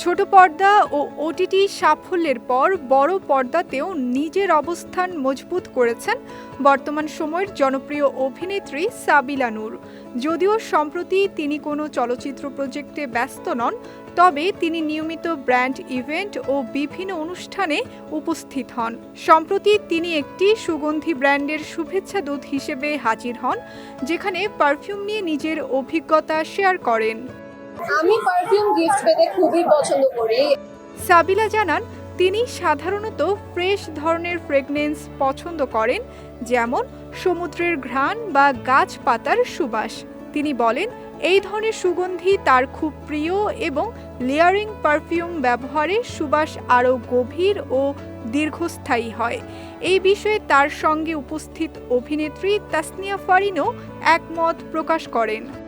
ছোট পর্দা ও ওটিটি সাফল্যের পর বড় পর্দাতেও নিজের অবস্থান মজবুত করেছেন বর্তমান সময়ের জনপ্রিয় অভিনেত্রী সাবিলা নূর। যদিও সম্প্রতি তিনি কোনো চলচ্চিত্র প্রজেক্টে ব্যস্ত নন, তবে তিনি নিয়মিত ব্র্যান্ড ইভেন্ট ও বিভিন্ন অনুষ্ঠানে উপস্থিত হন। সম্প্রতি তিনি একটি সুগন্ধি ব্র্যান্ডের শুভেচ্ছা দূত হিসেবে হাজির হন, যেখানে পারফিউম নিয়ে নিজের অভিজ্ঞতা শেয়ার করেন। আমি পারফিউম গিফট পেতে খুবই পছন্দ করি। সাবিলা জানান, তিনি সাধারণত ফ্রেশ ধরনের ফ্রেগনেন্স পছন্দ করেন, যেমন সমুদ্রের ঘ্রাণ বা গাছপাতার সুবাস। তিনি বলেন, এই ধরনের সুগন্ধি তার খুব প্রিয় এবং লেয়ারিং পারফিউম ব্যবহারে সুবাস আরও গভীর ও দীর্ঘস্থায়ী হয়। এই বিষয়ে তার সঙ্গে উপস্থিত অভিনেত্রী তাসনিয়া ফারিনও একমত প্রকাশ করেন।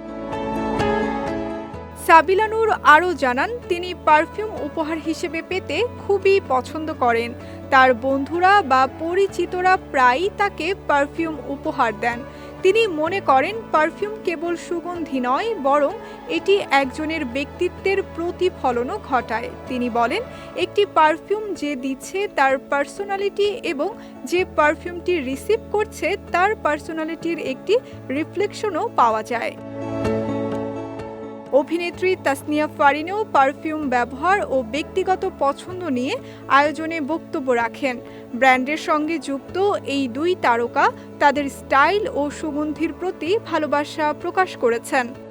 সাবিলা নূর আরও জানান, তিনি পারফিউম উপহার হিসেবে পেতে খুবই পছন্দ করেন। তার বন্ধুরা বা পরিচিতরা প্রায়ই তাকে পারফিউম উপহার দেন। তিনি মনে করেন, পারফিউম কেবল সুগন্ধি নয়, বরং এটি একজনের ব্যক্তিত্বের প্রতিফলনও ঘটায়। তিনি বলেন, একটি পারফিউম যে দিচ্ছে তার পার্সোনালিটি এবং যে পারফিউমটি রিসিভ করছে তার পার্সোনালিটির একটি রিফ্লেকশনও পাওয়া যায়। অভিনেত্রী তাসনিয়া ফারিনেও পারফিউম ব্যবহার ও ব্যক্তিগত পছন্দ নিয়ে আয়োজনে বক্তব্য রাখেন। ব্র্যান্ডের সঙ্গে যুক্ত এই দুই তারকা তাদের স্টাইল ও সুগন্ধির প্রতি ভালোবাসা প্রকাশ করেছেন।